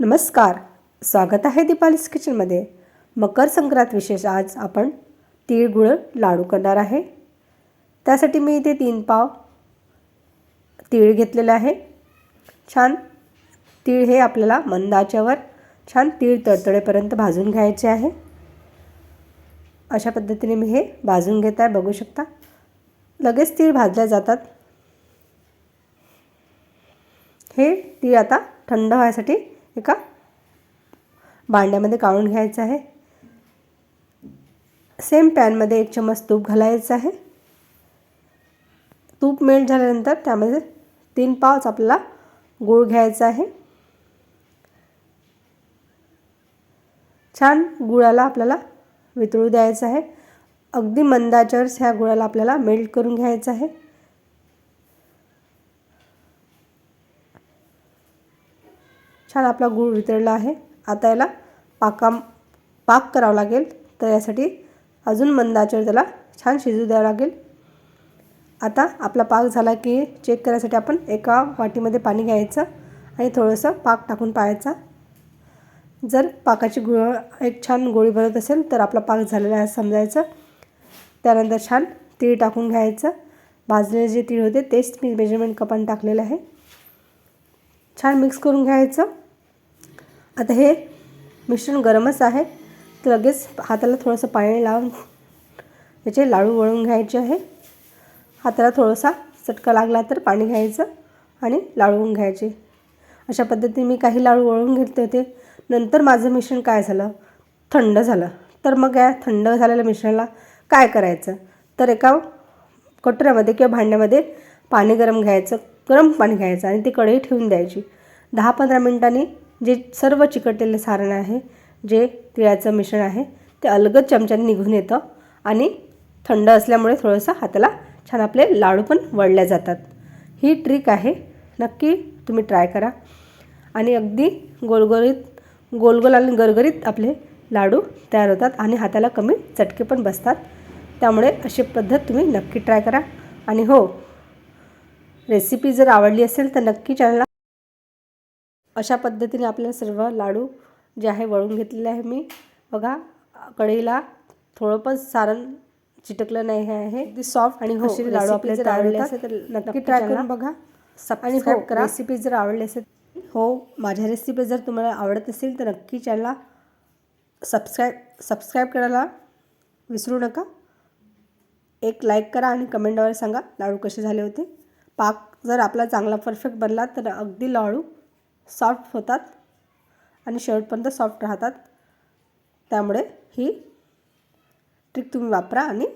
नमस्कार. स्वागत आहे दीपालीस किचनमध्ये. मकर संक्रांत विशेष आज आपण तिळगुळ लाडू करणार आहे. त्यासाठी मी इथे तीन पाव तीळ घेतलेलं आहे. छान तीळ हे आपल्याला मंदाच्यावर छान तीळ तडतडेपर्यंत भाजून घ्यायचे आहे. अशा पद्धतीने मी हे भाजून घेत आहे बघू शकता. लगेच तीळ भाजल्या जातात. हे तीळ आता थंड व्हायसाठी एका भांड्यामध्ये काढून घ्यायचं आहे. सेम पॅनमध्ये एक चमच तूप घालायचं आहे. तूप मेल्ट झाल्यानंतर त्यामध्ये तीन पावच आपल्याला गूळ घ्यायचा आहे. छान गुळाला आपल्याला वितळू द्यायचं आहे. अगदी मंदाचर्स ह्या गुळाला आपल्याला मेल्ट करून घ्यायचं आहे. छान आपला गूळ वितळला आहे. आता याला पाका पाक करावं लागेल. तर यासाठी अजून मंदाच्यावर त्याला छान शिजू द्यावं लागेल. आता आपला पाक झाला की चेक करायसाठी आपण एका वाटीमध्ये पाणी घ्यायचं आणि थोडंसं पाक टाकून पाहायचा. जर पाकाची गुळ एक छान गोळी भरत असेल तर आपला पाक झालेला आहे समजायचं. त्यानंतर छान तीळ टाकून घ्यायचं. भाजलेले जे तीळ होते तेच मी मेजरमेंट कपान टाकलेलं आहे. छान मिक्स करून घ्यायचं. आता हे मिश्रण गरमच आहे. तर लगेच हाताला थोडंसं पाणी लावून त्याचे लाडू वळून घ्यायचे आहे. हाताला थोडासा चटका लागला तर पाणी घ्यायचं आणि लाडवून घ्यायचे. अशा पद्धतीने मी काही लाडू वळून घेतले होते. नंतर माझं मिश्रण काय झालं? थंड झालं. तर मग या थंड झालेल्या मिश्रणाला काय करायचं? तर एका कटोऱ्यामध्ये किंवा भांड्यामध्ये पाणी गरम घ्यायचं गरम पाणी घ्यायचं आणि ती कढई ठेवून द्यायची. दहा पंधरा मिनटांनी जे सर्व चिकटलेलं सारण आहे जे तिळाचं मिश्रण आहे ते अलगद चमच्याने निघून येतं आणि थंड असल्यामुळे थोडंसं हाताला छान आपले लाडू पण वळल्या जातात. ही ट्रिक आहे नक्की तुम्ही ट्राय करा. आणि अगदी गोलगोलीत गोलगोल आणि गरगरीत आपले लाडू तयार होतात आणि हाताला कमी चटके पण बसतात. त्यामुळे अशी पद्धत तुम्ही नक्की ट्राय करा. आणि हो रेसिपी जर आवडली असेल तर नक्की चॅनलला अशा पद्धतीने आपल्याला सर्व लाडू जे आहे वळून घेतलेले आहे मी. बघा कढईला थोडं पण सारण चिटकलं नाही हे आहे. अगदी सॉफ्ट आणि हो लाडू आपले जर आवडले असेल तर नक्की ट्राय करून बघा. आणि हो करा. रेसिपी जर आवडली असेल हो माझ्या रेसिपी जर तुम्हाला आवडत असेल तर नक्की चॅनलला सबस्क्राईब सबस्क्राईब करायला विसरू नका. एक लाईक करा आणि कमेंटवर सांगा लाडू कसे झाले होते. पाक जर आपला चांगला परफेक्ट बनला तर अगदी लाडू सॉफ्ट होतात आणि शेवटपर्यंत सॉफ्ट राहतात. त्यामुळे ही ट्रिक तुम्ही वापरा आणि